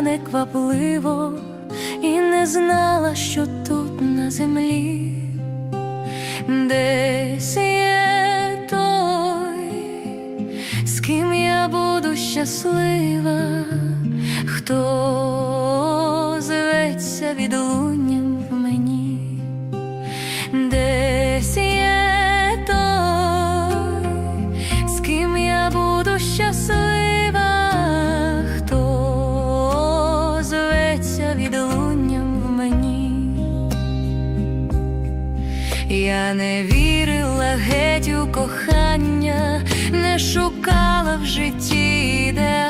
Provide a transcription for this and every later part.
неквапливо і не знала, що тут на землі. Десь є той, з ким я буду щаслива, хто зветься від в Не вірила геть у кохання, не шукала в житті ідеал,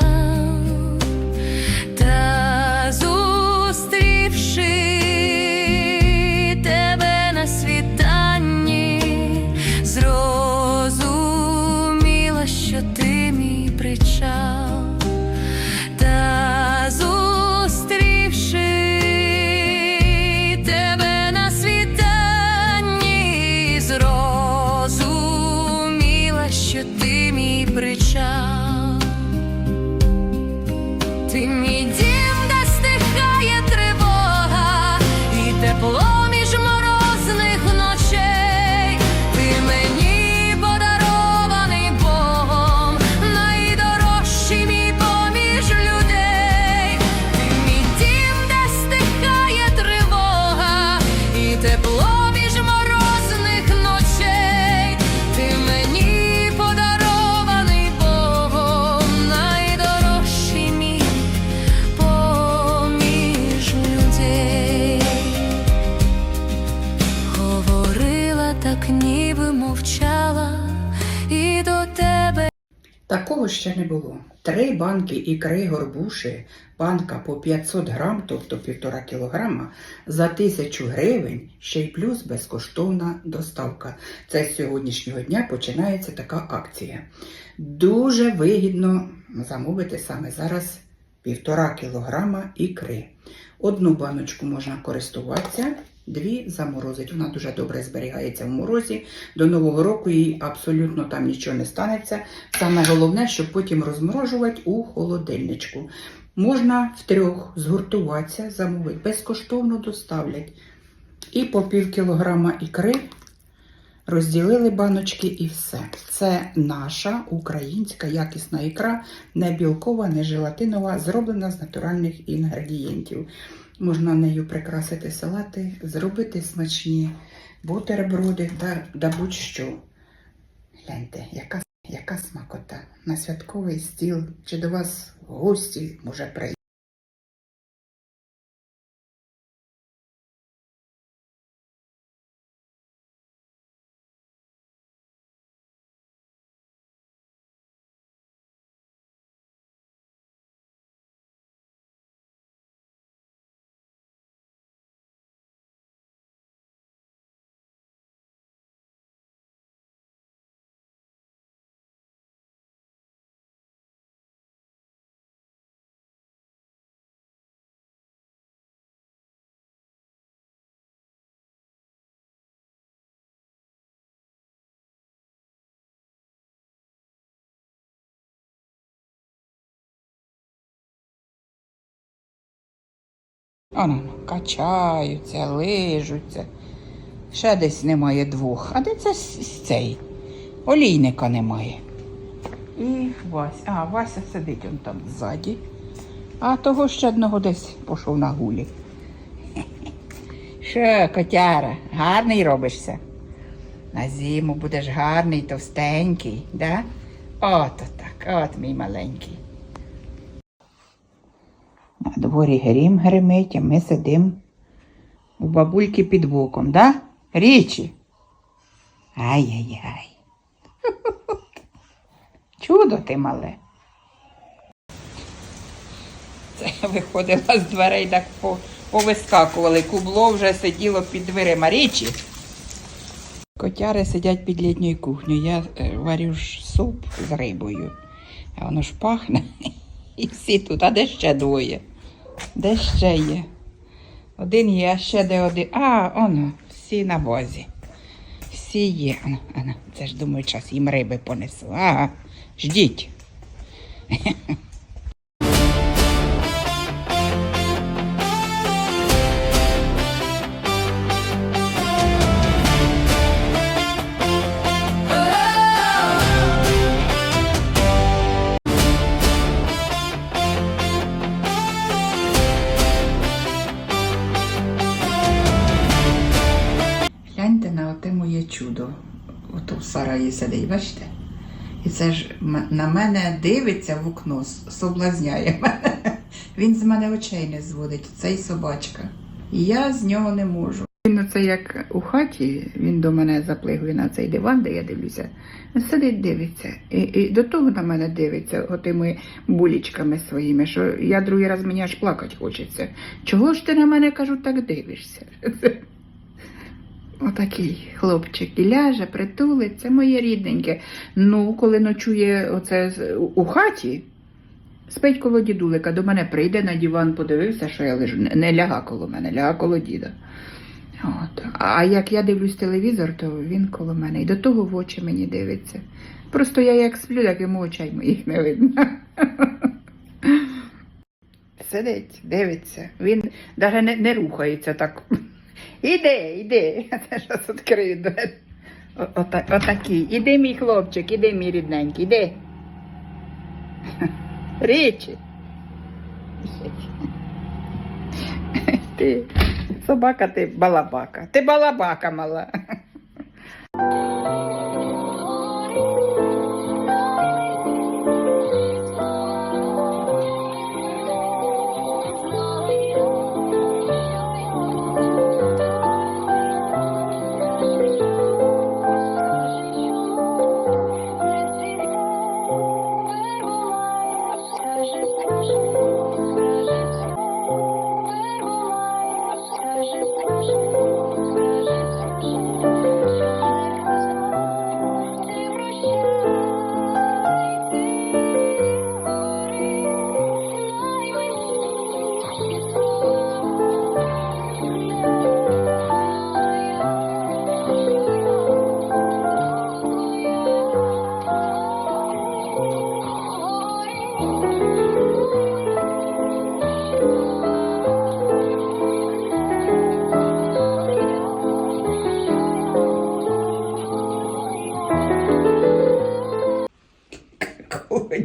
Такого ще не було. Три банки ікри горбуші, банка по 500 грам, тобто півтора кілограма, за тисячу гривень, ще й плюс безкоштовна доставка. Це з сьогоднішнього дня починається така акція. Дуже вигідно замовити саме зараз півтора кілограма ікри. Одну баночку можна користуватися, дві заморозить. Вона дуже добре зберігається в морозі. До Нового року їй абсолютно там нічого не станеться. Саме головне, щоб потім розморожувати у холодильничку. Можна втрьох згуртуватися, замовити, безкоштовно доставлять. І по пів кілограма ікри розділили баночки і все. Це наша українська якісна ікра, не білкова, не желатинова, зроблена з натуральних інгредієнтів. Можна нею прикрасити салати, зробити смачні бутерброди да, да будь-що. Гляньте, яка, яка смакота. На святковий стіл чи до вас гості може прийти. Оно, качаються, лижуться. Ще десь немає двох. А де це цей? Олійника немає. І Вася. А, Вася сидить он там ззаді. А того ще одного десь пішов на гулі. Що, котяра, гарний робишся? На зиму будеш гарний, товстенький, да? Ото так, от мій маленький. На дворі грім гримить, а ми сидимо у бабульки під боком, да? Річі. Ай-яй-яй. Чудо ти мале. Це виходила з дверей, так повискакували. Кубло вже сиділо під дверима річі. Котяри сидять під літньою кухнею. Я е, варю ж суп з рибою. А воно ж пахне. І всі тут, а де ще двоє? Де ще є? Один є, а ще де один. А, оно, всі на возі. Всі є. Ано, ано. Це ж думаю, час їм риби понесу. Ага, ждіть. Бачите? І це ж на мене дивиться в окно, соблазняє мене. Він з мене очей не зводить, цей собачка. І я з нього не можу. Він оце як у хаті, він до мене заплигує на цей диван, де я дивлюся. Сидить, дивиться. І, і до того на мене дивиться, отими булічками своїми, що я другий раз мені аж плакати хочеться. Чого ж ти на мене кажу, так дивишся? Отакий хлопчик і ляже, притулиться, моє рідненьке. Ну, коли ночує оце у- хаті, спить коло дідулика, до мене прийде на диван, подивився, що я лежу. Не ляга коло мене, ляга коло діда. От. А як я дивлюсь телевізор, то він коло мене. І до того в очі мені дивиться. Просто я як сплю, так йому очей моїх не видно. Сидить, дивиться. Він навіть не, не рухається так. Іди, іди. Я теж відкрию двері. Отакий. Іди, мій хлопчик, іди, мій рідненький, іди. Річі. Ти собака, ти балабака. Ти балабака мала.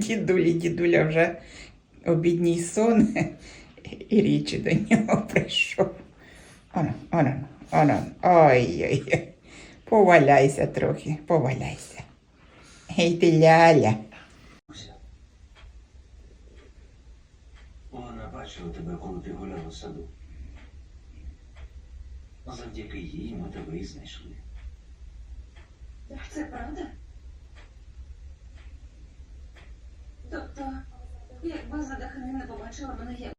Дідулі, дідуля вже обідній сон і річі до нього прийшов. Оно, оно, оно, ой-ой-ой. Поваляйся трохи, поваляйся. Гей ти ляля. Вона бачила тебе, коли ти гуляла в саду. Завдяки їй ми тебе і знайшли. Це правда? Тобто, якби задихани не побачила мене, я б